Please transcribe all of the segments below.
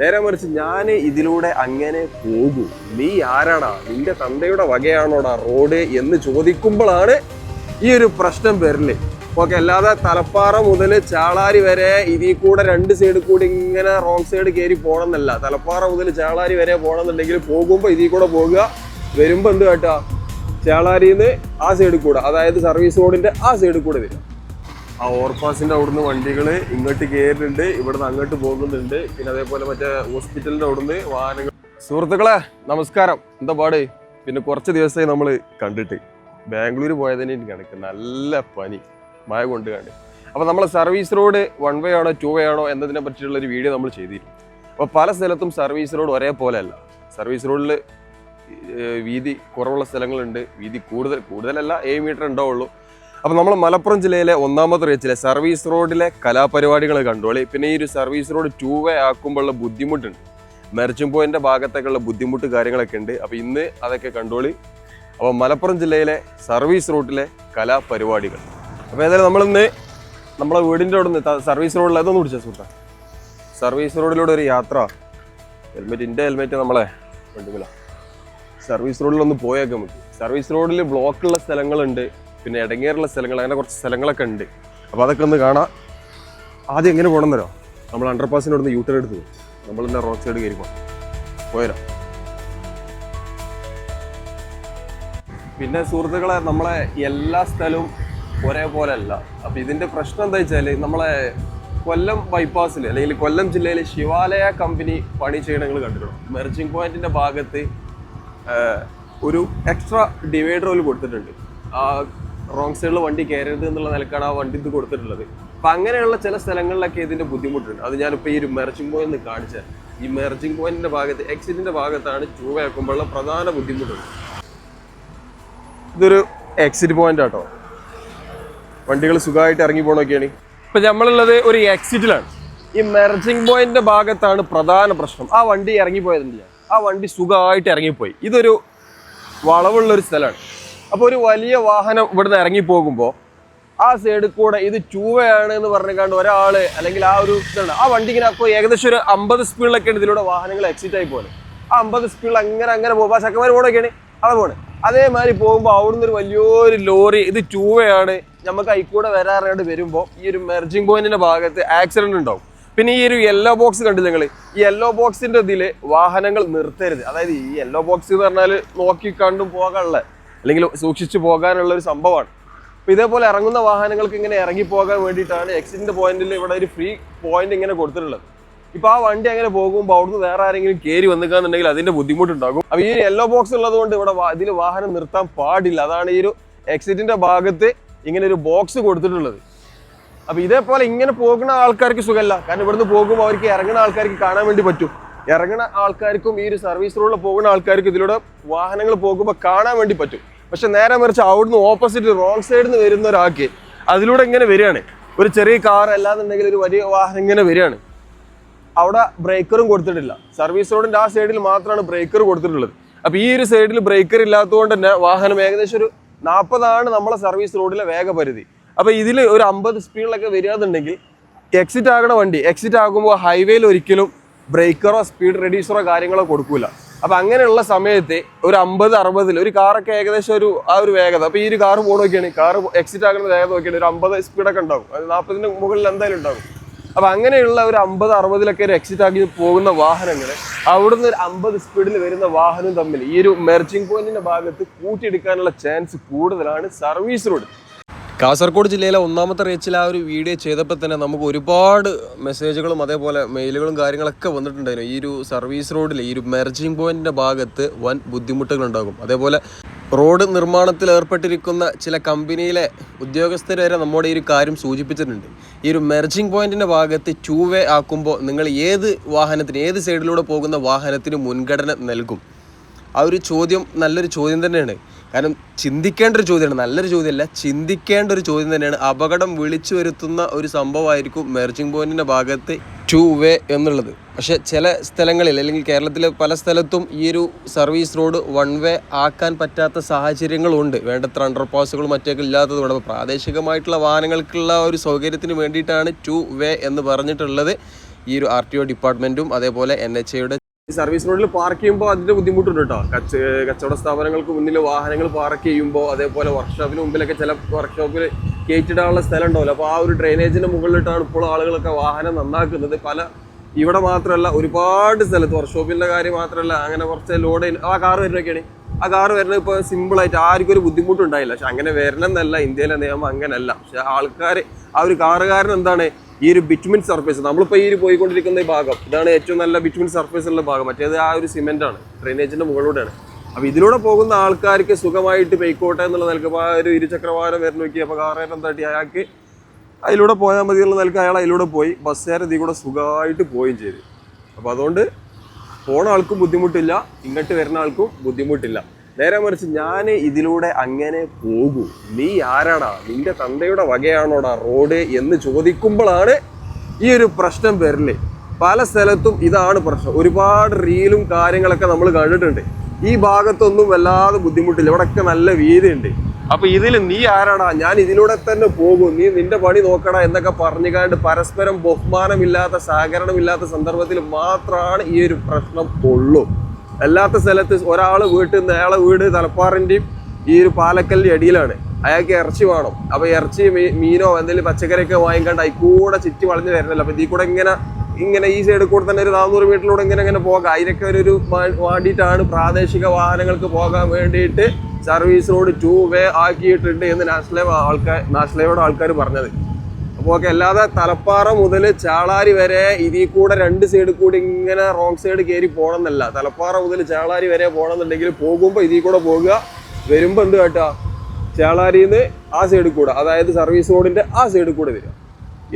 നേരെ മറിച്ച് ഞാൻ ഇതിലൂടെ അങ്ങനെ പോകൂ. നീ ആരാടാ? നിന്റെ തന്തയുടെ വകയാണോടാ റോഡ് എന്ന് ചോദിക്കുമ്പോഴാണ് ഈ ഒരു പ്രശ്നം വരൽ. ഓക്കെ അല്ലാതെ തലപ്പാറ മുതൽ ചാളാരി വരെ ഇതിൽ കൂടെ രണ്ട് സൈഡിൽ കൂടി ഇങ്ങനെ റോങ് സൈഡ് കയറി പോകണമെന്നല്ല തലപ്പാറ മുതൽ ചാളാരി വരെ പോകണമെന്നുണ്ടെങ്കിൽ പോകുമ്പോൾ ഇതിൽ കൂടെ പോകുക. വരുമ്പോൾ എന്ത് കേട്ടാ? ചേളാരിന്ന് ആ സൈഡിൽ കൂടെ അതായത് സർവീസ് റോഡിന്റെ ആ സൈഡിൽ കൂടെ വരും ആ ഓവർപാസിന്റെ അവിടുന്ന് വണ്ടികൾ ഇങ്ങോട്ട് കയറുന്നുണ്ട് ഇവിടുന്ന് അങ്ങോട്ട് പോകുന്നുണ്ട്. പിന്നെ അതേപോലെ മറ്റേ ഹോസ്പിറ്റലിന്റെ അവിടുന്ന് വാഹനങ്ങൾ. സുഹൃത്തുക്കളെ നമസ്കാരം. എന്താ പാട്? പിന്നെ കുറച്ച് ദിവസമായി നമ്മൾ കണ്ടിട്ട്. ബാംഗ്ലൂർ പോയതിനെ കണക്ക് നല്ല പനി. മഴ കൊണ്ട് കണ്ട്. അപ്പോൾ നമ്മൾ സർവീസ് റോഡ് വൺ വേ ആണോ ടു വേ ആണോ എന്നതിനെ പറ്റിയുള്ള ഒരു വീഡിയോ നമ്മൾ ചെയ്തിരുന്നു. അപ്പോൾ പല സ്ഥലത്തും സർവീസ് റോഡ് ഒരേപോലെ അല്ല സർവീസ് റോഡിൽ വീതി കുറവുള്ള സ്ഥലങ്ങളുണ്ട്. വീതി കൂടുതൽ കൂടുതലല്ല ഏഴ് മീറ്റർ ഉണ്ടാവുള്ളൂ. അപ്പോൾ നമ്മൾ മലപ്പുറം ജില്ലയിലെ ഒന്നാമത്തെ റേച്ചിലെ സർവീസ് റോഡിലെ കലാപരിപാടികൾ കണ്ടോളി പിന്നെ ഈ ഒരു സർവീസ് റോഡ് ടൂ വേ ആക്കുമ്പോഴുള്ള ബുദ്ധിമുട്ടുണ്ട്. മെർച്ചിംഗ് പോയിന്റെ ഭാഗത്തേക്കുള്ള ബുദ്ധിമുട്ട് കാര്യങ്ങളൊക്കെ ഉണ്ട്. അപ്പോൾ ഇന്ന് അതൊക്കെ കണ്ടോളി. അപ്പോൾ മലപ്പുറം ജില്ലയിലെ സർവീസ് റൂട്ടിലെ കലാപരിപാടികൾ. അപ്പോൾ ഏതായാലും നമ്മളിന്ന് നമ്മളെ വീടിന്റെ അവിടെ നിന്ന് സർവീസ് റോഡിൽ അതൊന്നും പിടിച്ച സുഹൃത്താ? സർവീസ് റോഡിലൂടെ ഒരു യാത്ര. ഹെൽമെറ്റ് എന്റെ ഹെൽമെറ്റ് നമ്മളെ വണ്ടിമല. സർവീസ് റോഡിൽ ഒന്ന് പോയേക്കാം നമുക്ക് സർവീസ് റോഡിൽ ബ്ലോക്കുള്ള സ്ഥലങ്ങളുണ്ട്. പിന്നെ ഇടങ്ങേറുള്ള സ്ഥലങ്ങൾ അങ്ങനെ കുറച്ച് സ്ഥലങ്ങളൊക്കെ ഉണ്ട്. അപ്പോൾ അതൊക്കെ ഒന്ന് കാണാം. ആദ്യം എങ്ങനെ പോകണം തരോ നമ്മൾ അണ്ടർ പാസിന്റെ അവിടുന്ന് യൂട്ടർ എടുത്ത് പോകും നമ്മൾ തന്നെ റോഡ് സൈഡ് കയറി പോകാം പോയരാ പിന്നെ സുഹൃത്തുക്കളെ നമ്മളെ എല്ലാ സ്ഥലവും ഒരേപോലെ അല്ല അപ്പം ഇതിന്റെ പ്രശ്നം എന്താ വെച്ചാൽ നമ്മളെ കൊല്ലം ബൈപ്പാസിൽ അല്ലെങ്കിൽ കൊല്ലം ജില്ലയിൽ ശിവാലയ കമ്പനി പണി ചെയ്യണങ്ങൾ കണ്ടിട്ടുണ്ട്? മെർജിങ് പോയിന്റിന്റെ ഭാഗത്ത് ഒരു എക്സ്ട്രാ ഡിവൈഡർ പോലും കൊടുത്തിട്ടുണ്ട്. ആ റോങ് സൈഡിൽ വണ്ടി കയറരുത് എന്നുള്ള നിലക്കാണ് ആ വണ്ടി ഇത് കൊടുത്തിട്ടുള്ളത്. അപ്പം അങ്ങനെയുള്ള ചില സ്ഥലങ്ങളിലൊക്കെ ഇതിന്റെ ബുദ്ധിമുട്ടുണ്ട്. അത് ഞാനിപ്പോൾ ഈ ഒരു മെർജിങ് പോയിന്റ് കാണിച്ചത് ഈ മെർജിങ് പോയിന്റിന്റെ ഭാഗത്ത് എക്സിറ്റിന്റെ ഭാഗത്താണ് ചൂവ വെക്കുമ്പോഴുള്ള പ്രധാന ബുദ്ധിമുട്ടുണ്ട് ഇതൊരു എക്സിറ്റ് പോയിന്റ് ആട്ടോ. വണ്ടികൾ സുഖമായിട്ട് ഇറങ്ങി പോകണമൊക്കെയാണ് ഇപ്പൊ നമ്മളുള്ളത് ഒരു എക്സിറ്റിലാണ് ഈ മെർജിങ് പോയിന്റിന്റെ ഭാഗത്താണ് പ്രധാന പ്രശ്നം. ആ വണ്ടി ഇറങ്ങിപ്പോയതില്ല ആ വണ്ടി സുഖമായിട്ട് ഇറങ്ങിപ്പോയി. ഇതൊരു വളവുള്ള ഒരു സ്ഥലമാണ്. അപ്പോൾ ഒരു വലിയ വാഹനം ഇവിടുന്ന് ഇറങ്ങി പോകുമ്പോൾ ആ സൈഡിൽ കൂടെ ഇത് ചൂവയാണ് എന്ന് പറഞ്ഞുകൊണ്ട് ഒരാൾ അല്ലെങ്കിൽ ആ ഒരു ഇതാണ്. ആ വണ്ടി ഇങ്ങനെ അപ്പോൾ ഏകദേശം ഒരു അമ്പത് സ്പീഡിലൊക്കെയാണ് ഇതിലൂടെ വാഹനങ്ങൾ എക്സിറ്റ് ആയി പോലെ ആ അമ്പത് സ്പീഡിൽ അങ്ങനെ അങ്ങനെ പോകുമ്പോൾ ആ ചക്കന്മാർ പോകണൊക്കെയാണ് അവിടെ പോണ്. അതേമാതിരി പോകുമ്പോൾ അവിടുന്ന് ഒരു വലിയൊരു ലോറി ഇത് ചൂവയാണ്. നമുക്ക് അയിക്കൂടെ വരാറായിട്ട് വരുമ്പോൾ ഈ ഒരു മെർജിങ് പോയിന്റിന്റെ ഭാഗത്ത് ആക്സിഡന്റ് ഉണ്ടാവും. പിന്നെ ഈ ഒരു യെല്ലോ ബോക്സ് കണ്ടില്ല നിങ്ങൾ ഈ യെല്ലോ ബോക്സിന്റെ ഇതിൽ വാഹനങ്ങൾ നിർത്തരുത്. അതായത് ഈ യെല്ലോ ബോക്സ് എന്ന് പറഞ്ഞാൽ നോക്കി കണ്ടും പോകാനുള്ള അല്ലെങ്കിൽ സൂക്ഷിച്ചു പോകാനുള്ള ഒരു സംഭവമാണ്. അപ്പൊ ഇതേപോലെ ഇറങ്ങുന്ന വാഹനങ്ങൾക്ക് ഇങ്ങനെ ഇറങ്ങി പോകാൻ വേണ്ടിയിട്ടാണ് എക്സിഡന്റ് പോയിന്റിൽ ഇവിടെ ഒരു ഫ്രീ പോയിന്റ് ഇങ്ങനെ കൊടുത്തിട്ടുള്ളത്. ഇപ്പൊ ആ വണ്ടി അങ്ങനെ പോകുമ്പോൾ അവിടുന്ന് വേറെ ആരെങ്കിലും കയറി വന്നിക്കാന്നുണ്ടെങ്കിൽ അതിന്റെ ബുദ്ധിമുട്ടുണ്ടാകും. അപ്പൊ ഈ യെല്ലോ ബോക്സ് ഉള്ളതുകൊണ്ട് ഇവിടെ ഇതിൽ വാഹനം നിർത്താൻ പാടില്ല. അതാണ് ഈ ഒരു എക്സിറ്റിന്റെ ഭാഗത്ത് ഇങ്ങനെ ഒരു ബോക്സ് കൊടുത്തിട്ടുള്ളത്. അപ്പൊ ഇതേപോലെ ഇങ്ങനെ പോകുന്ന ആൾക്കാർക്ക് സുഖമല്ല. കാരണം ഇവിടുന്ന് പോകുമ്പോൾ അവർക്ക് ഇറങ്ങുന്ന ആൾക്കാർക്ക് കാണാൻ വേണ്ടി പറ്റും. ഇറങ്ങുന്ന ആൾക്കാർക്കും ഈ ഒരു സർവീസ് റോഡിൽ പോകുന്ന ആൾക്കാർക്കും ഇതിലൂടെ വാഹനങ്ങൾ പോകുമ്പോൾ കാണാൻ വേണ്ടി പറ്റും. പക്ഷെ നേരെ മറിച്ച് അവിടുന്ന് ഓപ്പോസിറ്റ് റോങ് സൈഡിൽ നിന്ന് വരുന്ന ഒരാൾക്ക് അതിലൂടെ ഇങ്ങനെ വരികയാണ്. ഒരു ചെറിയ കാർ അല്ലാന്നുണ്ടെങ്കിൽ ഒരു വലിയ വാഹനം ഇങ്ങനെ വരികയാണ്. അവിടെ ബ്രേക്കറും കൊടുത്തിട്ടില്ല. സർവീസ് റോഡിന്റെ ആ സൈഡിൽ മാത്രമാണ് ബ്രേക്കർ കൊടുത്തിട്ടുള്ളത്. അപ്പോൾ ഈ ഒരു സൈഡിൽ ബ്രേക്കർ ഇല്ലാത്തതുകൊണ്ട് തന്നെ വാഹനം ഏകദേശം ഒരു നാൽപ്പതാണ് നമ്മളെ സർവീസ് റോഡിലെ വേഗപരിധി. അപ്പോൾ ഇതിൽ ഒരു അമ്പത് സ്പീഡിലൊക്കെ വരികയെന്നുണ്ടെങ്കിൽ എക്സിറ്റ് ആകണ വണ്ടി എക്സിറ്റ് ആകുമ്പോൾ ഹൈവേയിൽ ഒരിക്കലും ബ്രേക്കറോ സ്പീഡ് റെഡ്യൂസറോ കാര്യങ്ങളോ കൊടുക്കൂല. അപ്പൊ അങ്ങനെയുള്ള സമയത്ത് ഒരു അമ്പത് അറുപതിൽ ഒരു കാറൊക്കെ ഏകദേശം ഒരു ആ ഒരു വേഗത. അപ്പൊ ഈ ഒരു കാർ പോകണമൊക്കെയാണ് കാർ എക്സിറ്റ് ആകുന്ന വേഗത നോക്കിയാണ് ഒരു അമ്പത് സ്പീഡൊക്കെ ഉണ്ടാവും. അത് നാൽപ്പതിന് മുകളിൽ എന്തായാലും ഉണ്ടാവും. അപ്പൊ അങ്ങനെയുള്ള ഒരു അമ്പത് അറുപതിലൊക്കെ ഒരു എക്സിറ്റ് ആക്കി പോകുന്ന വാഹനങ്ങൾ അവിടുന്ന് ഒരു അമ്പത് സ്പീഡിൽ വരുന്ന വാഹനം തമ്മിൽ ഈ ഒരു മെർജിങ് പോയിന്റിന്റെ ഭാഗത്ത് കൂട്ടിയെടുക്കാനുള്ള ചാൻസ് കൂടുതലാണ് സർവീസ് റോഡ് കാസർഗോഡ് ജില്ലയിലെ ഒന്നാമത്തെ റേച്ചിൽ ആ ഒരു വീഡിയോ ചെയ്തപ്പോൾ തന്നെ നമുക്ക് ഒരുപാട് മെസ്സേജുകളും അതേപോലെ മെയിലുകളും കാര്യങ്ങളൊക്കെ വന്നിട്ടുണ്ടായിരുന്നു. ഈ ഒരു സർവീസ് റോഡിൽ ഈ ഒരു മെർജിങ് പോയിന്റിന്റെ ഭാഗത്ത് വൻ ബുദ്ധിമുട്ടുകൾ ഉണ്ടാകും. അതേപോലെ റോഡ് നിർമ്മാണത്തിൽ ഏർപ്പെട്ടിരിക്കുന്ന ചില കമ്പനിയിലെ ഉദ്യോഗസ്ഥർ വരെ നമ്മുടെ ഈ ഒരു കാര്യം സൂചിപ്പിച്ചിട്ടുണ്ട്. ഈ ഒരു മെർജിങ് പോയിന്റിന്റെ ഭാഗത്ത് ടൂ വേ ആക്കുമ്പോൾ നിങ്ങൾ ഏത് വാഹനത്തിന് ഏത് സൈഡിലൂടെ പോകുന്ന വാഹനത്തിന് മുൻഗണന നൽകും? ആ ഒരു ചോദ്യം നല്ലൊരു ചോദ്യം തന്നെയാണ്. കാരണം ചിന്തിക്കേണ്ട ഒരു ചോദ്യമാണ്. നല്ലൊരു ചോദ്യമല്ല ചിന്തിക്കേണ്ട ഒരു ചോദ്യം തന്നെയാണ്. അപകടം വിളിച്ചു വരുത്തുന്ന ഒരു സംഭവമായിരിക്കും മെർജിങ് പോയിന്റിന്റെ ഭാഗത്ത് ടു വേ എന്നുള്ളത്. പക്ഷേ ചില സ്ഥലങ്ങളിൽ അല്ലെങ്കിൽ കേരളത്തിലെ പല സ്ഥലത്തും ഈ ഒരു സർവീസ് റോഡ് വൺ വേ ആക്കാൻ പറ്റാത്ത സാഹചര്യങ്ങളുണ്ട്. വേണ്ടത്ര അണ്ടർ പാസുകളും മറ്റൊക്കെ ഇല്ലാത്തത് കൊണ്ട് അപ്പോൾ പ്രാദേശികമായിട്ടുള്ള വാഹനങ്ങൾക്കുള്ള ഒരു സൗകര്യത്തിന് വേണ്ടിയിട്ടാണ് ടു വേ എന്ന് പറഞ്ഞിട്ടുള്ളത്. ഈ ഒരു ആർ ടി ഒ ഡിപ്പാർട്ട്മെന്റും അതേപോലെ എൻ എച്ച് എയുടെ ഈ സർവീസ് റോഡിൽ പാർക്ക് ചെയ്യുമ്പോൾ അതിന്റെ ബുദ്ധിമുട്ടുണ്ട് കേട്ടോ കച്ച കച്ചവട സ്ഥാപനങ്ങൾക്ക് മുന്നിൽ വാഹനങ്ങൾ പാർക്ക് ചെയ്യുമ്പോൾ അതേപോലെ വർക്ക്ഷോപ്പിന് മുമ്പിലൊക്കെ ചില വർക്ക്ഷോപ്പിൽ കയറ്റിടാനുള്ള സ്ഥലം ഉണ്ടാവില്ല അപ്പോൾ ആ ഒരു ഡ്രെയിനേജിന്റെ മുകളിലിട്ടാണ് ഇപ്പോൾ ആളുകളൊക്കെ വാഹനം നന്നാക്കുന്നത്. പല ഇവിടെ മാത്രമല്ല ഒരുപാട് സ്ഥലത്ത് വർക്ക്ഷോപ്പിന്റെ കാര്യം മാത്രമല്ല അങ്ങനെ കുറച്ച് ലോഡ് ആ കാറ് വരുന്നൊക്കെയാണ് ആ കാറ് വരുന്നത് ഇപ്പോൾ സിമ്പിളായിട്ട് ആർക്കും ഒരു ബുദ്ധിമുട്ടുണ്ടായില്ല. പക്ഷെ അങ്ങനെ വരണമെന്നല്ല ഇന്ത്യയിലെ നിയമം അങ്ങനെയല്ല. പക്ഷെ ആൾക്കാർ ആ ഒരു കാറുകാരൻ എന്താണ് ഈ ഒരു ബിറ്റ്മിൻ സർഫേസ് നമ്മളിപ്പോൾ ഈ ഒരു പോയിക്കൊണ്ടിരിക്കുന്ന ഈ ഭാഗം ഇതാണ് ഏറ്റവും നല്ല ബിറ്റ്മിൻ സർഫേസ് ഉള്ള ഭാഗം. മറ്റേത് ആ ഒരു സിമെന്റ് ആണ് ഡ്രെയിനേജിന്റെ മുകളിലൂടെയാണ്. അപ്പൊ ഇതിലൂടെ പോകുന്ന ആൾക്കാർക്ക് സുഖമായിട്ട് പെയ്ക്കോട്ടെ എന്നുള്ള നിലയ്ക്ക് ആ ഒരു ഇരുചക്രവാഹനം വരുന്ന നോക്കി അപ്പൊ കാറുകാരൻ തട്ടി അയാൾക്ക് അതിലൂടെ പോയാൽ മതി എന്നുള്ള നിലയ്ക്ക് അയാൾ അതിലൂടെ പോയി ബസ്സുകാരൻ ഇതിൽ കൂടെ സുഖമായിട്ട് പോവുകയും ചെയ്തു. അപ്പോൾ അതുകൊണ്ട് പോണ ആൾക്കും ബുദ്ധിമുട്ടില്ല ഇങ്ങോട്ട് വരുന്ന ആൾക്കും ബുദ്ധിമുട്ടില്ല. നേരെ മറിച്ച് ഞാൻ ഇതിലൂടെ അങ്ങനെ പോകൂ. നീ ആരാടാ? നിന്റെ തന്തയുടെ വകയാണോടാ റോഡ് എന്ന് ചോദിക്കുമ്പോഴാണ് ഈ ഒരു പ്രശ്നം വരൽ. പല സ്ഥലത്തും ഇതാണ് പ്രശ്നം. ഒരുപാട് റീലും കാര്യങ്ങളൊക്കെ നമ്മൾ കണ്ടിട്ടുണ്ട്. ഈ ഭാഗത്തൊന്നും വല്ലാതെ ബുദ്ധിമുട്ടില്ല. ഇവിടെയൊക്കെ നല്ല വീതിയുണ്ട്. അപ്പൊ ഇതിൽ നീ ആരാടാ? ഞാൻ ഇതിലൂടെ തന്നെ പോകും. നീ നിന്റെ പണി നോക്കടാ എന്നൊക്കെ പറഞ്ഞു പറഞ്ഞുകാണ്ട് പരസ്പരം ബഹുമാനമില്ലാത്ത സഹകരണമില്ലാത്ത സന്ദർഭത്തിൽ മാത്രമാണ് ഈ ഒരു പ്രശ്നം ഉള്ളൂ. അല്ലാത്ത സ്ഥലത്ത് ഒരാൾ വീട്ടിൽ നിന്ന് അയാളെ വീട് തലപ്പാറിന്റെയും ഈ ഒരു പാലക്കലിന്റെ അടിയിലാണ്. അയാൾക്ക് ഇറച്ചി വേണം. അപ്പൊ ഇറച്ചി മീനോ എന്തെങ്കിലും പച്ചക്കറിയൊക്കെ വാങ്ങിക്കാണ്ട് അതിൽ കൂടെ ചുറ്റി വളഞ്ഞു വരുന്നില്ല. അപ്പൊ ഇതിൽ കൂടെ ഇങ്ങനെ ഇങ്ങനെ ഈ സൈഡിൽ കൂടെ തന്നെ ഒരു നാനൂറ് മീറ്ററിലൂടെ ഇങ്ങനെ ഇങ്ങനെ പോകാം. അതിനൊക്കെ ഒരു വേണ്ടിയിട്ടാണ് പ്രാദേശിക വാഹനങ്ങൾക്ക് പോകാൻ വേണ്ടിയിട്ട് സർവീസ് റോഡ് ടു വേ ആക്കിയിട്ടുണ്ട് എന്ന് നാഷണൽ ആൾക്കാർ നാഷണലയുടെ ആൾക്കാർ പറഞ്ഞത്. അപ്പോൾ ഓക്കെ അല്ലാതെ തലപ്പാറ മുതൽ ചാളാരി വരെ ഇതിൽ കൂടെ രണ്ട് സൈഡിൽ കൂടി ഇങ്ങനെ റോങ് സൈഡ് കയറി പോകണമെന്നല്ല തലപ്പാറ മുതൽ ചാളാരി വരെ പോകണമെന്നുണ്ടെങ്കിൽ പോകുമ്പോൾ ഇതിൽ കൂടെ പോകുക. വരുമ്പോൾ എന്ത് കേട്ടാ? ചാളാരിന്ന് ആ സൈഡിൽ കൂടെ അതായത് സർവീസ് റോഡിന്റെ ആ സൈഡിൽ കൂടെ വരിക.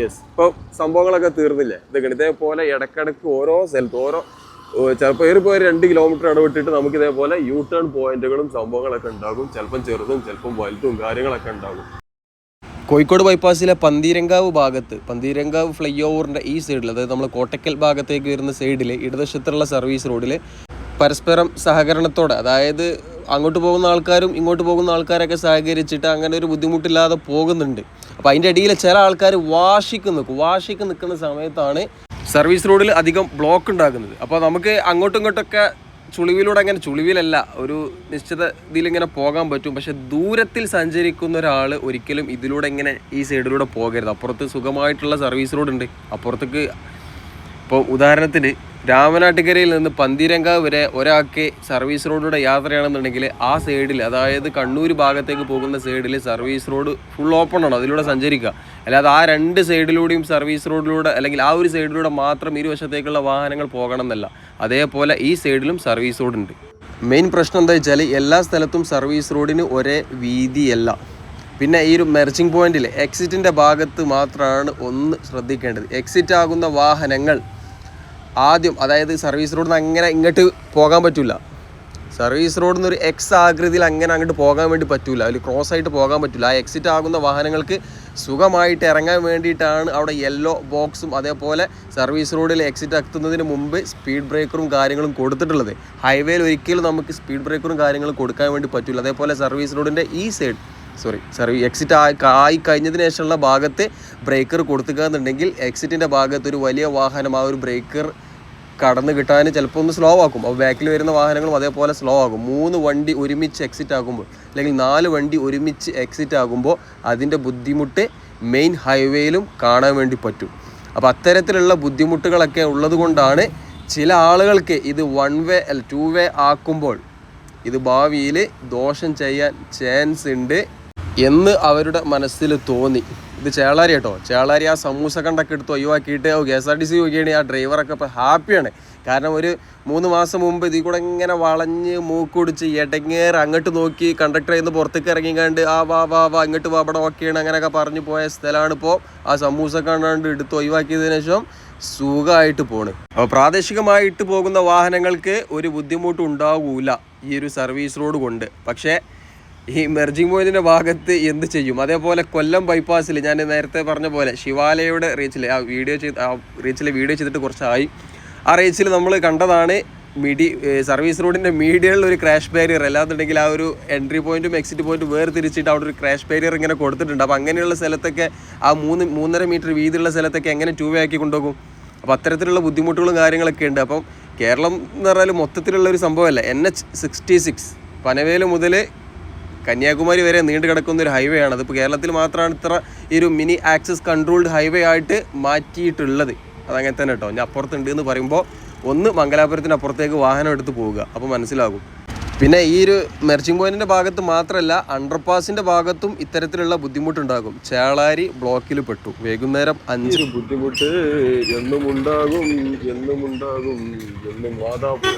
യെസ് ഇപ്പം സംഭവങ്ങളൊക്കെ തീർന്നില്ലേ? ഇതൊക്കെ ഇതേപോലെ ഇടക്കിടക്ക് ഓരോ സ്ഥലത്ത് ഓരോ ചിലപ്പോൾ ഏറി പോയി രണ്ട് കിലോമീറ്റർ ഇടവിട്ടിട്ട് നമുക്ക് ഇതേപോലെ യൂ ടേൺ പോയിന്റുകളും സംഭവങ്ങളൊക്കെ ഉണ്ടാകും. ചിലപ്പം ചെറുതും ചിലപ്പം വലുതും കാര്യങ്ങളൊക്കെ ഉണ്ടാകും. കോഴിക്കോട് ബൈപ്പാസിലെ പന്തീരങ്കാവ് ഭാഗത്ത് പന്തീരങ്കാവ് ഫ്ലൈ ഓവറിന്റെ ഈ സൈഡിൽ അതായത് നമ്മൾ കോട്ടക്കൽ ഭാഗത്തേക്ക് വരുന്ന സൈഡിൽ ഇടതുവശത്തുള്ള സർവീസ് റോഡിൽ പരസ്പരം സഹകരണത്തോടെ അതായത് അങ്ങോട്ട് പോകുന്ന ആൾക്കാരും ഇങ്ങോട്ട് പോകുന്ന ആൾക്കാരൊക്കെ സഹകരിച്ചിട്ട് അങ്ങനെ ഒരു ബുദ്ധിമുട്ടില്ലാതെ പോകുന്നുണ്ട്. അപ്പോൾ അതിന്റെ ഇടയിൽ ചില ആൾക്കാർ വാശിക്ക് നിൽക്കും വാശിക്ക് നിൽക്കുന്ന സമയത്താണ് സർവീസ് റോഡിൽ അധികം ബ്ലോക്ക് ഉണ്ടാക്കുന്നത് അപ്പോൾ നമുക്ക് അങ്ങോട്ടും ഇങ്ങോട്ടൊക്കെ ചുളിവിലൂടെ അങ്ങനെ ചുളിവിലല്ല ഒരു നിശ്ചിത ഇതിലിങ്ങനെ പോകാൻ പറ്റും. പക്ഷെ ദൂരത്തിൽ സഞ്ചരിക്കുന്ന ഒരാൾ ഒരിക്കലും ഇതിലൂടെ ഇങ്ങനെ ഈ സൈഡിലൂടെ പോകരുത്. അപ്പുറത്ത് സുഖമായിട്ടുള്ള സർവീസ് റോഡ് ഉണ്ട് അപ്പുറത്തേക്ക് ഇപ്പോൾ ഉദാഹരണത്തിന് രാമനാട്ടുകരയിൽ നിന്ന് പന്തീരങ്കാവ് വരെ ഒരാൾക്ക് സർവീസ് റോഡിലൂടെ യാത്രയാണെന്നുണ്ടെങ്കിൽ ആ സൈഡിൽ അതായത് കണ്ണൂർ ഭാഗത്തേക്ക് പോകുന്ന സൈഡിൽ സർവീസ് റോഡ് ഫുൾ ഓപ്പൺ ആണ് അതിലൂടെ സഞ്ചരിക്കുക. അല്ലാതെ ആ രണ്ട് സൈഡിലൂടെയും സർവീസ് റോഡിലൂടെ അല്ലെങ്കിൽ ആ ഒരു സൈഡിലൂടെ മാത്രം ഇരുവശത്തേക്കുള്ള വാഹനങ്ങൾ പോകണം എന്നല്ല. അതേപോലെ ഈ സൈഡിലും സർവീസ് റോഡ് ഉണ്ട്. മെയിൻ പ്രശ്നം എന്താ വെച്ചാൽ എല്ലാ സ്ഥലത്തും സർവീസ് റോഡിന് ഒരേ വീതിയല്ല. പിന്നെ ഈ ഒരു മെർച്ചിങ് പോയിന്റിൽ എക്സിറ്റിന്റെ ഭാഗത്ത് മാത്രമാണ് ഒന്ന് ശ്രദ്ധിക്കേണ്ടത്. എക്സിറ്റ് ആകുന്ന വാഹനങ്ങൾ ആദ്യം അതായത് സർവീസ് റോഡിൽ നിന്ന് അങ്ങനെ ഇങ്ങോട്ട് പോകാൻ പറ്റില്ല സർവീസ് റോഡിൽ നിന്ന് ഒരു എക്സ് ആകൃതിയിൽ അങ്ങനെ അങ്ങോട്ട് പോകാൻ വേണ്ടി പറ്റില്ല അതിൽ ക്രോസ് ആയിട്ട് പോകാൻ പറ്റില്ല ആ എക്സിറ്റ് ആകുന്ന വാഹനങ്ങൾക്ക് സുഖമായിട്ട് ഇറങ്ങാൻ വേണ്ടിയിട്ടാണ് അവിടെ യെല്ലോ ബോക്സും അതേപോലെ സർവീസ് റോഡിൽ എക്സിറ്റ് എത്തുന്നതിന് മുമ്പ് സ്പീഡ് ബ്രേക്കറും കാര്യങ്ങളും കൊടുത്തിട്ടുള്ളത്. ഹൈവേയിൽ ഒരിക്കലും നമുക്ക് സ്പീഡ് ബ്രേക്കറും കാര്യങ്ങളും കൊടുക്കാൻ വേണ്ടി പറ്റില്ല അതേപോലെ സർവീസ് റോഡിന്റെ ഈ സൈഡ് സോറി സർവീ എക്സിറ്റ് ആയി ആയി കഴിഞ്ഞതിന് ശേഷമുള്ള ഭാഗത്ത് ബ്രേക്കർ കൊടുത്തുകയെന്നുണ്ടെങ്കിൽ എക്സിറ്റിന്റെ ഭാഗത്ത് ഒരു വലിയ വാഹനം ആ ഒരു ബ്രേക്കർ കടന്നു കിട്ടാൻ ചിലപ്പോൾ ഒന്ന് സ്ലോ ആക്കും. അപ്പോൾ ബാക്കിൽ വരുന്ന വാഹനങ്ങളും അതേപോലെ സ്ലോ ആകും. മൂന്ന് വണ്ടി ഒരുമിച്ച് എക്സിറ്റ് ആകുമ്പോൾ അല്ലെങ്കിൽ നാല് വണ്ടി ഒരുമിച്ച് എക്സിറ്റ് ആകുമ്പോൾ അതിന്റെ ബുദ്ധിമുട്ട് മെയിൻ ഹൈവേയിലും കാണാൻ വേണ്ടി പറ്റും. അപ്പോൾ അത്തരത്തിലുള്ള ബുദ്ധിമുട്ടുകളൊക്കെ ഉള്ളതുകൊണ്ടാണ് ചില ആളുകൾക്ക് ഇത് വൺ വേ അല്ല ടു വേ ആക്കുമ്പോൾ ഇത് ഭാവിയിൽ ദോഷം ചെയ്യാൻ ചാൻസ് ഉണ്ട്. എന്ന് അവരുടെ മനസ്സിൽ തോന്നി. ഇത് ചേളാരി കേട്ടോ. ചേളാരി ആ സമൂസ കണ്ടൊക്കെ എടുത്ത് ഒഴിവാക്കിയിട്ട് K S R T C നോക്കിയാണ് ആ ഡ്രൈവറൊക്കെ ഇപ്പോൾ ഹാപ്പിയാണ് കാരണം ഒരു മൂന്ന് മാസം മുമ്പ് ഇതിൽ കൂടെ ഇങ്ങനെ വളഞ്ഞ് മൂക്കുടിച്ച് എടങ്ങേറ് അങ്ങോട്ട് നോക്കി കണ്ടക്ടർ നിന്ന് പുറത്തേക്ക് ഇറങ്ങി ഇറങ്ങിക്കാണ്ട് ആ വാ വാ വാ ഇങ്ങോട്ട് വാ ഇവിടെ ഓക്കെയാണ് അങ്ങനെയൊക്കെ പറഞ്ഞു പോയ സ്ഥലമാണ് ഇപ്പോൾ ആ സമൂസ കണ്ടാണ്ട് എടുത്ത് ഒഴിവാക്കിയതിനു ശേഷം സുഖമായിട്ട് പോണ്. അപ്പോൾ പ്രാദേശികമായിട്ട് പോകുന്ന വാഹനങ്ങൾക്ക് ഒരു ബുദ്ധിമുട്ടും ഉണ്ടാകൂല ഈ ഒരു സർവീസ് റോഡ് കൊണ്ട്. പക്ഷേ ഈ മെർജിങ് പോയിന്റിന്റെ ഭാഗത്ത് എന്ത് ചെയ്യും? അതേപോലെ കൊല്ലം ബൈപ്പാസിൽ ഞാൻ നേരത്തെ പറഞ്ഞ പോലെ ശിവാലയുടെ റീച്ചിൽ ആ വീഡിയോ ചെയ്ത് ആ റീച്ചിൽ വീഡിയോ ചെയ്തിട്ട് കുറച്ചായി. ആ റീച്ചിൽ നമ്മൾ കണ്ടതാണ് മിഡി സർവീസ് റോഡിന്റെ മീഡിയയിൽ ഒരു ക്രാഷ് ബാരിയർ അല്ലാന്നുണ്ടെങ്കിൽ ആ ഒരു എൻട്രി പോയിന്റും എക്സിറ്റ് പോയിന്റും വേർതിരിച്ചിട്ട് അവിടെ ഒരു ക്രാഷ് ബാരിയർ ഇങ്ങനെ കൊടുത്തിട്ടുണ്ട്. അപ്പോൾ അങ്ങനെയുള്ള സ്ഥലത്തൊക്കെ ആ മൂന്ന് മൂന്നര മീറ്റർ വീതിയുള്ള സ്ഥലത്തൊക്കെ എങ്ങനെ ടൂ വേ ആക്കി കൊണ്ടുപോകും? അപ്പോൾ അത്തരത്തിലുള്ള ബുദ്ധിമുട്ടുകളും കാര്യങ്ങളൊക്കെ ഉണ്ട്. അപ്പം കേരളം എന്ന് പറഞ്ഞാൽ മൊത്തത്തിലുള്ള ഒരു സംഭവമല്ല. N H sixty six Panvel മുതൽ കന്യാകുമാരി വരെ നീണ്ടു കിടക്കുന്ന ഒരു ഹൈവേ ആണ്. അതിപ്പോൾ കേരളത്തിൽ മാത്രമാണ് ഇത്ര ഈ ഒരു മിനി ആക്സസ് കൺട്രോൾഡ് ഹൈവേ ആയിട്ട് മാറ്റിയിട്ടുള്ളത്. അതങ്ങനെ തന്നെ കേട്ടോ ഞാൻ അപ്പുറത്തുണ്ട് എന്ന് പറയുമ്പോൾ ഒന്ന് മംഗലാപുരത്തിന് അപ്പുറത്തേക്ക് വാഹനം എടുത്ത് പോവുക. അപ്പോൾ മനസ്സിലാകും. പിന്നെ ഈ ഒരു മെർച്ചിങ് പോയിന്റിന്റെ ഭാഗത്ത് മാത്രമല്ല അണ്ടർപാസിന്റെ ഭാഗത്തും ഇത്തരത്തിലുള്ള ബുദ്ധിമുട്ടുണ്ടാകും. ചേളാരി ബ്ലോക്കിൽ പെട്ടു. വൈകുന്നേരം അഞ്ച് ബുദ്ധിമുട്ട് എന്നും ഉണ്ടാകും എന്നും വാതാപുര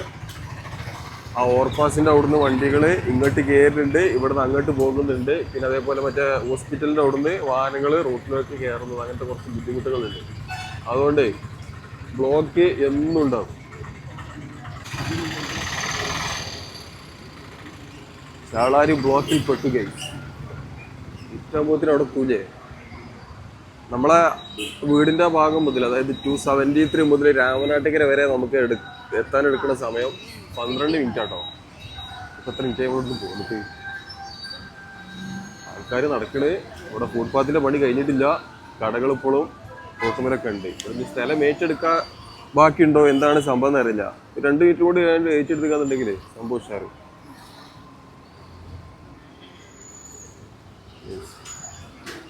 ആ ഓവർപാസിന്റെ അവിടുന്ന് വണ്ടികൾ ഇങ്ങോട്ട് കയറുന്നുണ്ട് ഇവിടുന്ന് അങ്ങോട്ട് പോകുന്നുണ്ട്. പിന്നെ അതേപോലെ മറ്റേ ഹോസ്പിറ്റലിന്റെ അവിടുന്ന് വാഹനങ്ങൾ റോട്ടിലേക്ക് കയറുന്നത് അങ്ങനത്തെ കുറച്ച് ബുദ്ധിമുട്ടുകളുണ്ട്. അതുകൊണ്ട് ബ്ലോക്ക് എന്നും ഉണ്ടാവും. ചാളാരി ബ്ലോക്കിൽ പെട്ടു കൈ ഇഷ്ടംപോത്തിന് അവിടെ കൂലേ നമ്മളെ വീടിന്റെ ഭാഗം മുതൽ അതായത് ടു സെവന്റി ത്രീ മുതൽ രാമനാട്ടുകര വരെ നമുക്ക് എടു എത്താൻ എടുക്കുന്ന സമയം പന്ത്രണ്ട് മിനിറ്റ് ആട്ടോ ഇപ്പൊ എത്ര മിനിറ്റ് ഇവിടുന്ന് പോന്നിട്ട് ആൾക്കാർ നടക്കണ്. ഇവിടെ ഫുട്പാത്തിന്റെ പണി കഴിഞ്ഞിട്ടില്ല. കടകൾ ഇപ്പോഴും റോട്ടുമലൊക്കെ ഉണ്ട്. ഇവിടുന്ന് സ്ഥലം ഏറ്റെടുക്കാൻ ബാക്കിയുണ്ടോ? എന്താണ് സംഭവം എന്നറിയില്ല. രണ്ട് മിനിറ്റ് കൂടി കഴിഞ്ഞ് ഏറ്റെടുക്കാന്നുണ്ടെങ്കിൽ സംഭവം ഉഷാറ്.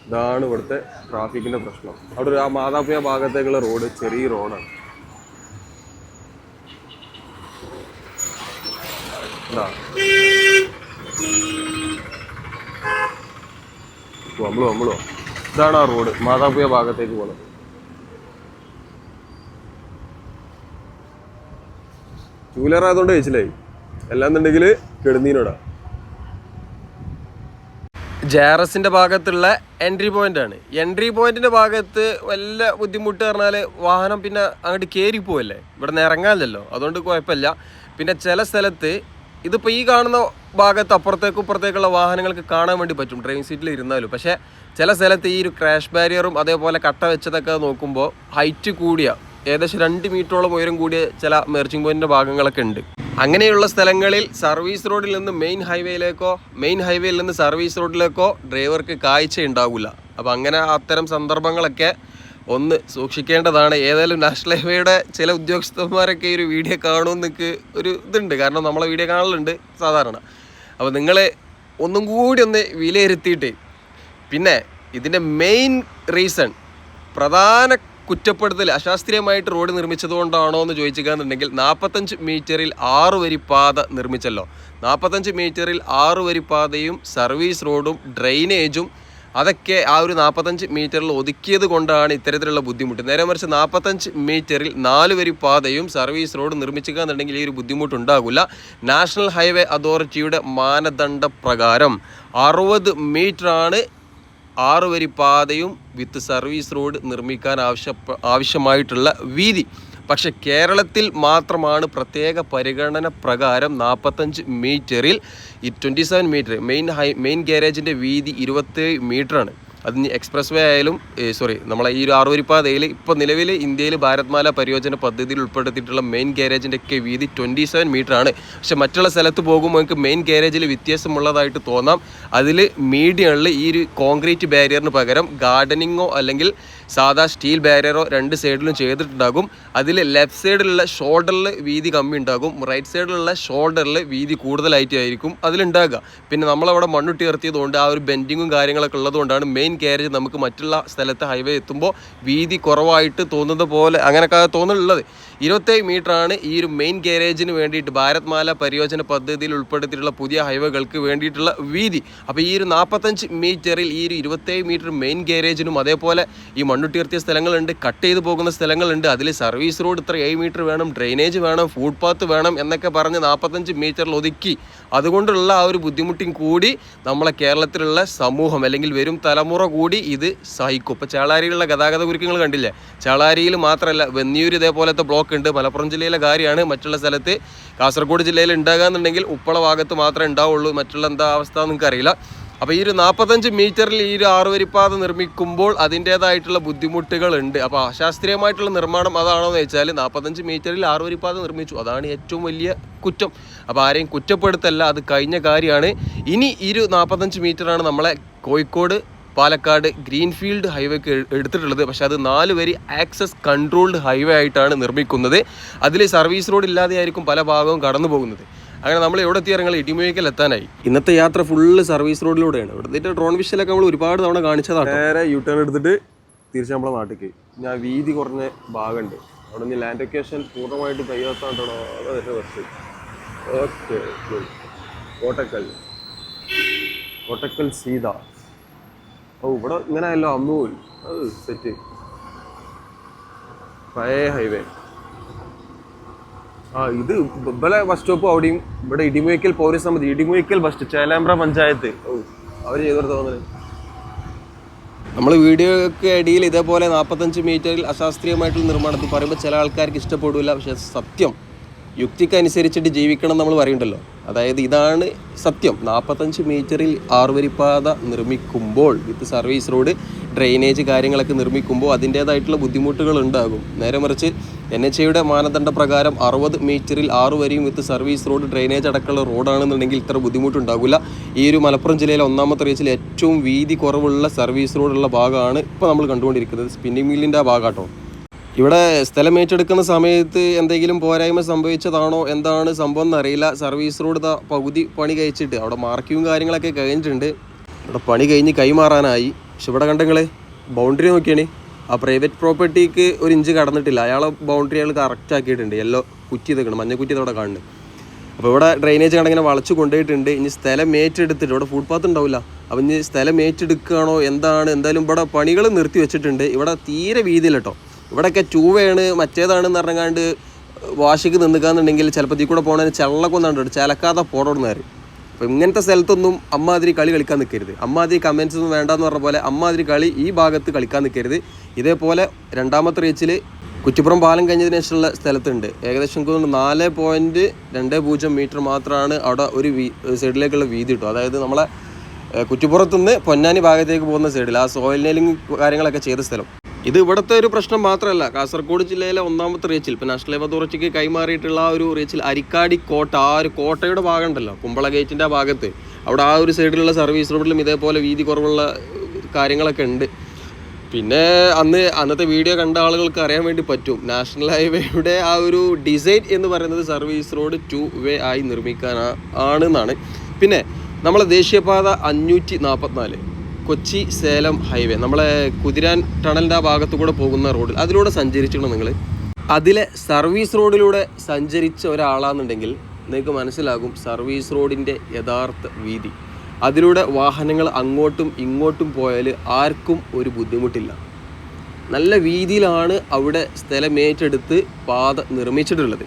ഇതാണ് ഇവിടുത്തെ ട്രാഫിക്കിന്റെ പ്രശ്നം. അവിടെ ഒരു ആ മാതാപ്പുയ ഭാഗത്തേക്കുള്ള റോഡ് ചെറിയ റോഡാണ് ഇതാ. നമ്മളോ നമ്മളോ ഇതാണ് ആ റോഡ്? മാതാപ്പുയ ഭാഗത്തേക്ക് പോകുന്നത് ടൂ വീലർ ആയതുകൊണ്ട് കഴിച്ചില്ലായി അല്ലാന്നുണ്ടെങ്കിൽ കെടുന്നീനോടാ. ജെ ആർ എസിന്റെ ഭാഗത്തുള്ള എൻട്രി പോയിന്റ് ആണ്. എൻട്രി പോയിന്റിന്റെ ഭാഗത്ത് വല്ല ബുദ്ധിമുട്ട് പറഞ്ഞാൽ വാഹനം പിന്നെ അങ്ങോട്ട് കയറി പോവല്ലേ ഇവിടെ നിന്ന് ഇറങ്ങാനല്ലോ അതുകൊണ്ട് കുഴപ്പമില്ല. പിന്നെ ചില സ്ഥലത്ത് ഇതിപ്പോൾ ഈ കാണുന്ന ഭാഗത്ത് അപ്പുറത്തേക്കും ഇപ്പുറത്തേക്കുള്ള വാഹനങ്ങൾക്ക് കാണാൻ വേണ്ടി പറ്റും. ഡ്രൈവിംഗ് സീറ്റിൽ ഇരുന്നാലും. പക്ഷേ ചില സ്ഥലത്ത് ഈ ഒരു ക്രാഷ് ബാരിയറും അതേപോലെ കട്ട വെച്ചതൊക്കെ നോക്കുമ്പോൾ ഹൈറ്റ് കൂടിയ ഏകദേശം രണ്ട് മീറ്ററോളം ഉയരം കൂടിയ ചില മെർച്ചിങ് പോയിന്റെ ഭാഗങ്ങളൊക്കെ ഉണ്ട്. അങ്ങനെയുള്ള സ്ഥലങ്ങളിൽ സർവീസ് റോഡിൽ നിന്ന് മെയിൻ ഹൈവേയിലേക്കോ മെയിൻ ഹൈവേയിൽ നിന്ന് സർവീസ് റോഡിലേക്കോ ഡ്രൈവർക്ക് കാഴ്ച ഉണ്ടാവില്ല. അപ്പോൾ അങ്ങനെ അത്തരം സന്ദർഭങ്ങളൊക്കെ ഒന്ന് സൂക്ഷിക്കേണ്ടതാണ്. ഏതായാലും നാഷണൽ ഹൈവേയുടെ ചില ഉദ്യോഗസ്ഥന്മാരൊക്കെ ഈ ഒരു വീഡിയോ കാണുമെന്നൊക്കെ ഒരു ഇതുണ്ട്. കാരണം നമ്മളെ വീഡിയോ കാണലുണ്ട് സാധാരണ. അപ്പോൾ നിങ്ങൾ ഒന്നും കൂടി ഒന്ന് വിലയിരുത്തിയിട്ട് പിന്നെ ഇതിന്റെ മെയിൻ റീസൺ പ്രധാന കുറ്റപ്പെടുത്തൽ അശാസ്ത്രീയമായിട്ട് റോഡ് നിർമ്മിച്ചത് കൊണ്ടാണോ എന്ന് ചോദിച്ചിരിക്കുകയാണെന്നുണ്ടെങ്കിൽ നാൽപ്പത്തഞ്ച് മീറ്ററിൽ ആറ് വരി പാത നിർമ്മിച്ചല്ലോ. നാൽപ്പത്തഞ്ച് മീറ്ററിൽ ആറ് വരി പാതയും സർവീസ് റോഡും ഡ്രെയിനേജും അതൊക്കെ ആ ഒരു നാൽപ്പത്തഞ്ച് മീറ്ററിൽ ഒതുക്കിയത് കൊണ്ടാണ് ഇത്തരത്തിലുള്ള ബുദ്ധിമുട്ട്. നേരെ മറിച്ച് നാൽപ്പത്തഞ്ച് മീറ്ററിൽ നാല് വരി പാതയും സർവീസ് റോഡ് നിർമ്മിക്കുക എന്നുണ്ടെങ്കിൽ ഈ ഒരു ബുദ്ധിമുട്ടുണ്ടാകില്ല. നാഷണൽ ഹൈവേ അതോറിറ്റിയുടെ മാനദണ്ഡ പ്രകാരം അറുപത് മീറ്ററാണ് ആറ് വരി പാതയും വിത്ത് സർവീസ് റോഡ് നിർമ്മിക്കാൻ ആവശ്യ ആവശ്യമായിട്ടുള്ള വീതി. പക്ഷെ കേരളത്തിൽ മാത്രമാണ് പ്രത്യേക പരിഗണന പ്രകാരം നാൽപ്പത്തഞ്ച് മീറ്ററിൽ ഈ twenty seven metre main high main ഗാരേജിന്റെ വീതി ഇരുപത്തേഴ് മീറ്ററാണ്. അത് എക്സ്പ്രസ് വേ ആയാലും സോറി നമ്മളെ ഈ ഒരു ആറുവരിപ്പാതയിൽ ഇപ്പോൾ നിലവിൽ ഇന്ത്യയിൽ ഭാരത്മാല പരിയോജന പദ്ധതിയിൽ ഉൾപ്പെടുത്തിയിട്ടുള്ള മെയിൻ ഗാരേജിന്റെ ഒക്കെ വീതി ട്വന്റി സെവൻ മീറ്റർ ആണ് പക്ഷെ മറ്റുള്ള സ്ഥലത്ത് പോകുമ്പോൾ നമുക്ക് മെയിൻ ഗാരേജിൽ വ്യത്യാസമുള്ളതായിട്ട് തോന്നാം. അതിൽ മീഡിയണിൽ ഈ ഒരു കോൺക്രീറ്റ് ബാരിയറിന് പകരം ഗാർഡനിങ്ങോ അല്ലെങ്കിൽ സാധാ സ്റ്റീൽ ബാരിയറോ രണ്ട് സൈഡിലും ചെയ്തിട്ടുണ്ടാകും. അതിൽ ലെഫ്റ്റ് സൈഡിലുള്ള ഷോൾഡറിൽ വീതി കമ്മി ഉണ്ടാകും. റൈറ്റ് സൈഡിലുള്ള ഷോൾഡറിൽ വീതി കൂടുതലായിട്ടായിരിക്കും അതിലുണ്ടാകുക പിന്നെ നമ്മളവിടെ മണ്ണുട്ടി ഇറത്തിയതുകൊണ്ട് ആ ഒരു ബെൻഡിങ്ങും കാര്യങ്ങളൊക്കെ ഉള്ളതുകൊണ്ടാണ് മെയിൻ കാരേജ് നമുക്ക് മറ്റുള്ള സ്ഥലത്ത് ഹൈവേ എത്തുമ്പോൾ വീതി കുറവായിട്ട് തോന്നുന്നത് പോലെ അങ്ങനെയൊക്കെ തോന്നുന്നുള്ളത്. ഇരുപത്തേഴ് ആണ് ഈ ഒരു മെയിൻ ഗാരേജിന് വേണ്ടിയിട്ട് ഭാരത്മാല പരിയോജന പദ്ധതിയിൽ ഉൾപ്പെടുത്തിയിട്ടുള്ള പുതിയ ഹൈവേകൾക്ക് വേണ്ടിയിട്ടുള്ള വീതി. അപ്പോൾ ഈ ഒരു നാൽപ്പത്തഞ്ച് മീറ്ററിൽ ഈ ഒരു ഇരുപത്തേഴ് മീറ്റർ മെയിൻ ഗാരേജിനും അതേപോലെ ഈ മണ്ണുട്ടിർത്തിയ സ്ഥലങ്ങളുണ്ട് കട്ട് ചെയ്ത് പോകുന്ന സ്ഥലങ്ങളുണ്ട്. അതിൽ സർവീസ് റോഡ് ഇത്ര ഏഴ് മീറ്റർ വേണം ഡ്രെയിനേജ് വേണം ഫുഡ് പാത്ത് വേണം എന്നൊക്കെ പറഞ്ഞ് നാൽപ്പത്തഞ്ച് മീറ്ററിൽ ഒതുക്കി. അതുകൊണ്ടുള്ള ആ ഒരു ബുദ്ധിമുട്ടും കൂടി നമ്മളെ കേരളത്തിലുള്ള സമൂഹം അല്ലെങ്കിൽ വരും തലമുറ കൂടി ഇത് സഹിക്കും. ഇപ്പോൾ ചേളാരിയിലുള്ള ഗതാഗത കുരുക്കങ്ങൾ കണ്ടില്ലേ? ചേളാരിയിൽ മാത്രമല്ല വെന്നിയൂർ ഇതേപോലത്തെ ബ്ലോക്ക് ഉണ്ട്. മലപ്പുറം ജില്ലയിലെ കാര്യമാണ്. മറ്റുള്ള സ്ഥലത്ത് കാസർഗോഡ് ജില്ലയിൽ ഉണ്ടാകാന്നുണ്ടെങ്കിൽ ഉപ്പള ഭാഗത്ത് മാത്രമേ ഉണ്ടാവുള്ളൂ. മറ്റുള്ള എന്താ അവസ്ഥ നിങ്ങൾക്ക് അറിയില്ല അപ്പോൾ ഈ ഒരു നാൽപ്പത്തഞ്ച് മീറ്ററിൽ ഈ ഒരു ആറുവരിപ്പാത നിർമ്മിക്കുമ്പോൾ അതിന്റേതായിട്ടുള്ള ബുദ്ധിമുട്ടുകളുണ്ട്. അപ്പോൾ അശാസ്ത്രീയമായിട്ടുള്ള നിർമ്മാണം അതാണോ എന്ന് വെച്ചാൽ നാൽപ്പത്തഞ്ച് മീറ്ററിൽ ആറുവരിപ്പാത നിർമ്മിച്ചു. അതാണ് ഏറ്റവും വലിയ കുറ്റം. അപ്പോൾ ആരെയും കുറ്റപ്പെടുത്തല്ല അത് കഴിഞ്ഞ കാര്യമാണ്. ഇനി ഈ ഒരു നാൽപ്പത്തഞ്ച് മീറ്ററാണ് നമ്മളെ കോഴിക്കോട് പാലക്കാട് ഗ്രീൻഫീൽഡ് ഹൈവേക്ക് എടുത്തിട്ടുള്ളത്. പക്ഷെ അത് നാല് വരി ആക്സസ് കൺട്രോൾഡ് ഹൈവേ ആയിട്ടാണ് നിർമ്മിക്കുന്നത്. അതിൽ സർവീസ് റോഡ് ഇല്ലാതെയായിരിക്കും പല ഭാഗവും കടന്നു പോകുന്നത് അങ്ങനെ നമ്മൾ എവിടെ എത്തി ഇറങ്ങൽ ഇടിമുഴക്കൽ എത്താനായി. ഇന്നത്തെ യാത്ര ഫുള്ള് സർവീസ് റോഡിലൂടെയാണ് ഇവിടുത്തെ ഡ്രോൺ വിഷയിലൊക്കെ നമ്മൾ ഒരുപാട് തവണ കാണിച്ചതാണ്. നേരെ യു ടേൺ എടുത്തിട്ട് തിരിച്ച് നമ്മളെ നാട്ടിലേക്ക് ഞാൻ വീതി കുറഞ്ഞ ഭാഗമുണ്ട് അവിടെ നിന്ന് ലാൻഡ് ലൊക്കേഷൻ പൂർണമായിട്ട് കൈവത്താണ്ടോ അതൊരു ബസ് ഓക്കെ കോട്ടക്കൽ. കോട്ടക്കൽ സീത. ഓ ഇവിടെ ഇങ്ങനെ അല്ലോ അമ്മൂൽ. അത് സെറ്റ് പഴയ ഹൈവേ ആ ഇത് ഇവിടെ ബസ് സ്റ്റോപ്പ് അവിടെയും ഇവിടെ ഇടിമുയക്കൽ പൗരസമിതി ഇടിമുയക്കൽ ബസ് ചേലാമ്പ്ര പഞ്ചായത്ത്. അവർ ചെയ്തു തോന്നുന്നത് നമ്മൾ വീഡിയോയ്ക്ക് ഇടയിൽ ഇതേപോലെ നാൽപ്പത്തഞ്ച് മീറ്ററിൽ അശാസ്ത്രീയമായിട്ടുള്ള നിർമ്മാണത്തിൽ പറയുമ്പോൾ ചില ആൾക്കാർക്ക് ഇഷ്ടപ്പെടില്ല പക്ഷേ സത്യം. യുക്തിക്കനുസരിച്ചിട്ട് ജീവിക്കണം നമ്മൾ പറയുന്നുണ്ടല്ലോ. അതായത് ഇതാണ് സത്യം. നാൽപ്പത്തഞ്ച് മീറ്ററിൽ ആറുവരിപ്പാത നിർമ്മിക്കുമ്പോൾ വിത്ത് സർവീസ് റോഡ് ഡ്രെയിനേജ് കാര്യങ്ങളൊക്കെ നിർമ്മിക്കുമ്പോൾ അതിന്റേതായിട്ടുള്ള ബുദ്ധിമുട്ടുകൾ ഉണ്ടാകും. നേരെ മറിച്ച് എൻ എച്ച് ഐയുടെ മാനദണ്ഡ പ്രകാരം അറുപത് മീറ്ററിൽ ആറ് വരിയും വിത്ത് സർവീസ് റോഡ് ഡ്രെയിനേജ് അടക്കമുള്ള റോഡാണെന്നുണ്ടെങ്കിൽ ഇത്ര ബുദ്ധിമുട്ടുണ്ടാകില്ല ഈ ഒരു മലപ്പുറം ജില്ലയിലെ ഒന്നാമത്തെ റേച്ചിൽ ഏറ്റവും വീതി കുറവുള്ള സർവീസ് റോഡുള്ള ഭാഗമാണ് ഇപ്പോൾ നമ്മൾ കണ്ടുകൊണ്ടിരിക്കുന്നത്. സ്പിന്നിംഗ് മില്ലിന്റെ ആ ഭാഗമാട്ടോ ഇവിടെ സ്ഥലം ഏറ്റെടുക്കുന്ന സമയത്ത് എന്തെങ്കിലും പോരായ്മ സംഭവിച്ചതാണോ? എന്താണ് സംഭവം എന്നറിയില്ല. സർവീസ് റോഡ് പകുതി പണി കഴിച്ചിട്ട് അവിടെ മാർക്കിങ്ങും കാര്യങ്ങളൊക്കെ കഴിഞ്ഞിട്ടുണ്ട്. ഇവിടെ പണി കഴിഞ്ഞ് കൈമാറാനായി. പക്ഷെ ഇവിടെ കണ്ടെങ്കിൽ ബൗണ്ടറി നോക്കിയാണ് ആ പ്രൈവറ്റ് പ്രോപ്പർട്ടിക്ക് ഒരു ഇഞ്ച് കടന്നിട്ടില്ല. അയാളെ ബൗണ്ടറി അയാൾ കറക്റ്റ് ആക്കിയിട്ടുണ്ട്. യെല്ലോ കുറ്റി നിൽക്കണം മഞ്ഞ കുറ്റി അവിടെ കാണുന്നുണ്ട്. അപ്പോൾ ഇവിടെ ഡ്രെയിനേജ് കണ്ടിങ്ങനെ വളച്ച് കൊണ്ടുപോയിട്ടുണ്ട്. ഇനി സ്ഥലം ഏറ്റെടുത്തിട്ട് ഇവിടെ ഫുട്പാത്ത് ഉണ്ടാവില്ല. അപ്പം ഇനി സ്ഥലം ഏറ്റെടുക്കുകയാണോ? എന്താണ്? എന്തായാലും ഇവിടെ പണികൾ നിർത്തി വെച്ചിട്ടുണ്ട്. ഇവിടെ തീരെ വീതിയില്ല കേട്ടോ. ഇവിടെയൊക്കെ ചൂവയാണ് മറ്റേതാണെന്ന് പറഞ്ഞാണ്ട് വാശിക്ക് നിൽക്കാന്നുണ്ടെങ്കിൽ ചിലപ്പോൾ ഇതിൽ കൂടെ പോകണതിന് ചെള്ളക്കൊന്നാണ്ട് ചിലക്കാതെ പോടോടുന്നേര് അപ്പോൾ ഇങ്ങനത്തെ സ്ഥലത്തൊന്നും അമ്മാതിരി കളി കളിക്കാൻ നിൽക്കരുത് അമ്മാതിരി കമൻസ് ഒന്നും വേണ്ടെന്ന് പറഞ്ഞ പോലെ അമ്മാതിരി കളി ഈ ഭാഗത്ത് കളിക്കാൻ നിൽക്കരുത് ഇതേപോലെ രണ്ടാമത്തെ റീച്ചിൽ കുറ്റിപ്പുറം പാലം കഴിഞ്ഞതിന് ശേഷമുള്ള സ്ഥലത്തുണ്ട്. ഏകദേശം നാല് പോയിന്റ് രണ്ട് പൂജ്യം മീറ്റർ മാത്രമാണ് അവിടെ ഒരു വീ സൈഡിലേക്കുള്ള വീതി കിട്ടും അതായത് നമ്മളെ കുറ്റിപ്പുറത്തുനിന്ന് പൊന്നാനി ഭാഗത്തേക്ക് പോകുന്ന സൈഡിൽ ആ സോയിൽ നെയിലിംഗ് കാര്യങ്ങളൊക്കെ ചെയ്ത സ്ഥലം. ഇത് ഇവിടുത്തെ ഒരു പ്രശ്നം മാത്രമല്ല. കാസർഗോഡ് ജില്ലയിലെ ഒന്നാമത്തെ റീച്ചിൽ ഇപ്പോൾ നാഷണൽ ലേബർ അതോറിറ്റിക്ക് കൈമാറിയിട്ടുള്ള ആ ഒരു റീച്ചിൽ അരിക്കാടി കോട്ട ആ ഒരു കോട്ടയുടെ ഭാഗമുണ്ടല്ലോ കുമ്പള ഗേറ്റിന്റെ ഭാഗത്ത്. അവിടെ ആ ഒരു സൈഡിലുള്ള സർവീസ് റോഡിലും ഇതേപോലെ വീതി കുറവുള്ള കാര്യങ്ങളൊക്കെ ഉണ്ട്. പിന്നെ അന്ന് അന്നത്തെ വീഡിയോ കണ്ട ആളുകൾക്ക് അറിയാൻ വേണ്ടി പറ്റും. നാഷണൽ ഹൈവേയുടെ ആ ഒരു ഡിസൈൻ എന്ന് പറയുന്നത് സർവീസ് റോഡ് ടു വേ ആയി നിർമ്മിക്കാൻ ആണെന്നാണ്. പിന്നെ നമ്മളെ ദേശീയപാത അഞ്ഞൂറ്റി നാൽപ്പത്തിനാല് കൊച്ചി സേലം ഹൈവേ. നമ്മളെ കുതിരാൻ ടണലിന്റെ ആ ഭാഗത്തു കൂടെ പോകുന്ന റോഡിൽ അതിലൂടെ സഞ്ചരിച്ചിട്ടുണ്ട് നിങ്ങൾ അതിലെ സർവീസ് റോഡിലൂടെ സഞ്ചരിച്ച ഒരാളാണെന്നുണ്ടെങ്കിൽ നിങ്ങൾക്ക് മനസ്സിലാകും സർവീസ് റോഡിന്റെ യഥാർത്ഥ വീതി. അതിലൂടെ വാഹനങ്ങൾ അങ്ങോട്ടും ഇങ്ങോട്ടും പോയാൽ ആർക്കും ഒരു ബുദ്ധിമുട്ടില്ല. നല്ല വീതിയിലാണ് അവിടെ സ്ഥലം ഏറ്റെടുത്ത് പാത നിർമ്മിച്ചിട്ടുള്ളത്.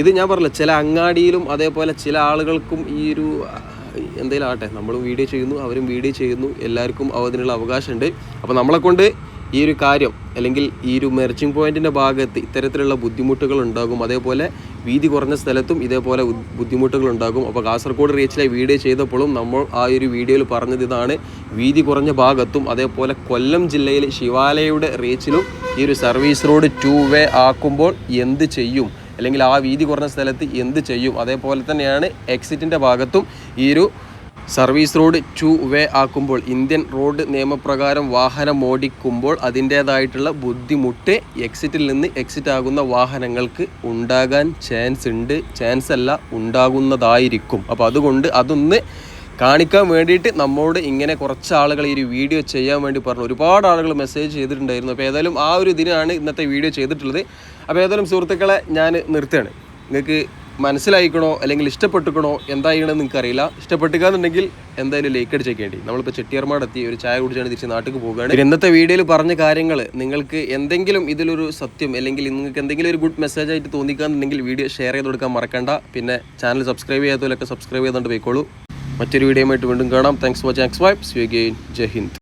ഇത് ഞാൻ പറഞ്ഞില്ല ചില അങ്ങാടിയിലും അതേപോലെ ചില ആളുകൾക്കും ഈ ഒരു എന്തെങ്കിലും ആട്ടെ നമ്മളും വീഡിയോ ചെയ്യുന്നു അവരും വീഡിയോ ചെയ്യുന്നു എല്ലാവർക്കും അതിനുള്ള അവകാശമുണ്ട്. അപ്പോൾ നമ്മളെക്കൊണ്ട് ഈ ഒരു കാര്യം അല്ലെങ്കിൽ ഈ ഒരു മെർച്ചിങ് പോയിന്റിന്റെ ഭാഗത്ത് ഇത്തരത്തിലുള്ള ബുദ്ധിമുട്ടുകൾ ഉണ്ടാകും. അതേപോലെ വീതി കുറഞ്ഞ സ്ഥലത്തും ഇതേപോലെ ബുദ്ധിമുട്ടുകൾ ഉണ്ടാകും. അപ്പോൾ കാസർഗോഡ് റീച്ചിലെ വീഡിയോ ചെയ്തപ്പോഴും നമ്മൾ ആ ഒരു വീഡിയോയിൽ പറഞ്ഞത് ഇതാണ്. വീതി കുറഞ്ഞ ഭാഗത്തും അതേപോലെ കൊല്ലം ജില്ലയിൽ ശിവാലയയുടെ റീച്ചിലും ഈ ഒരു സർവീസ് റോഡ് ടു വേ ആക്കുമ്പോൾ എന്ത് ചെയ്യും? അല്ലെങ്കിൽ ആ വീതി കുറഞ്ഞ സ്ഥലത്ത് എന്ത് ചെയ്യും? അതേപോലെ തന്നെയാണ് എക്സിറ്റിന്റെ ഭാഗത്തും ഈ ഒരു സർവീസ് റോഡ് ടു വേ ആക്കുമ്പോൾ ഇന്ത്യൻ റോഡ് നിയമപ്രകാരം വാഹനം ഓടിക്കുമ്പോൾ അതിന്റേതായിട്ടുള്ള ബുദ്ധിമുട്ട് എക്സിറ്റിൽ നിന്ന് എക്സിറ്റ് ആകുന്ന വാഹനങ്ങൾക്ക് ഉണ്ടാകാൻ ചാൻസ് ഉണ്ട്. ചാൻസ് അല്ല ഉണ്ടാകുന്നതായിരിക്കും. അപ്പോൾ അതുകൊണ്ട് അതൊന്ന് കാണിക്കാൻ വേണ്ടിയിട്ട് നമ്മോട് ഇങ്ങനെ കുറച്ച് ആളുകൾ ഈ ഒരു വീഡിയോ ചെയ്യാൻ വേണ്ടി പറഞ്ഞു. ഒരുപാട് ആളുകൾ മെസ്സേജ് ചെയ്തിട്ടുണ്ടായിരുന്നു. അപ്പോൾ ഏതായാലും ആ ഒരു ഇതിനാണ് ഇന്നത്തെ വീഡിയോ ചെയ്തിട്ടുള്ളത്. അപ്പോൾ ഏതായാലും സുഹൃത്തുക്കളെ ഞാൻ നിർത്തുകയാണ്. നിങ്ങൾക്ക് മനസ്സിലായിക്കണോ അല്ലെങ്കിൽ ഇഷ്ടപ്പെട്ടുക്കണോ എന്തായിക്കണമെന്ന് നിങ്ങൾക്ക് അറിയില്ല. ഇഷ്ടപ്പെട്ടുകയെന്നുണ്ടെങ്കിൽ എന്തായാലും ലൈക്ക് അടിച്ചേക്കേണ്ടി നമ്മളിപ്പോൾ ചെട്ടിയർമാടെത്തി ഒരു ചായ കുടിച്ചാണ് തിരിച്ച് നാട്ടിൽ പോവുകയാണ്. ഇന്നത്തെ വീഡിയോയിൽ പറഞ്ഞ കാര്യങ്ങൾ നിങ്ങൾക്ക് എന്തെങ്കിലും ഇതിലൊരു സത്യം അല്ലെങ്കിൽ നിങ്ങൾക്ക് എന്തെങ്കിലും ഒരു ഗുഡ് മെസ്സേജ് ആയിട്ട് തോന്നിക്കാന്നുണ്ടെങ്കിൽ വീഡിയോ ഷെയർ ചെയ്ത് കൊടുക്കാൻ മറക്കണ്ട. പിന്നെ ചാനൽ സബ്സ്ക്രൈബ് ചെയ്യാത്തവരൊക്കെ സബ്സ്ക്രൈബ് ചെയ്തുകൊണ്ട് പോയിക്കോളൂ. മറ്റൊരു വീഡിയോ വീണ്ടും കാണാം. Thanks for vibe vibes you again Jai Hind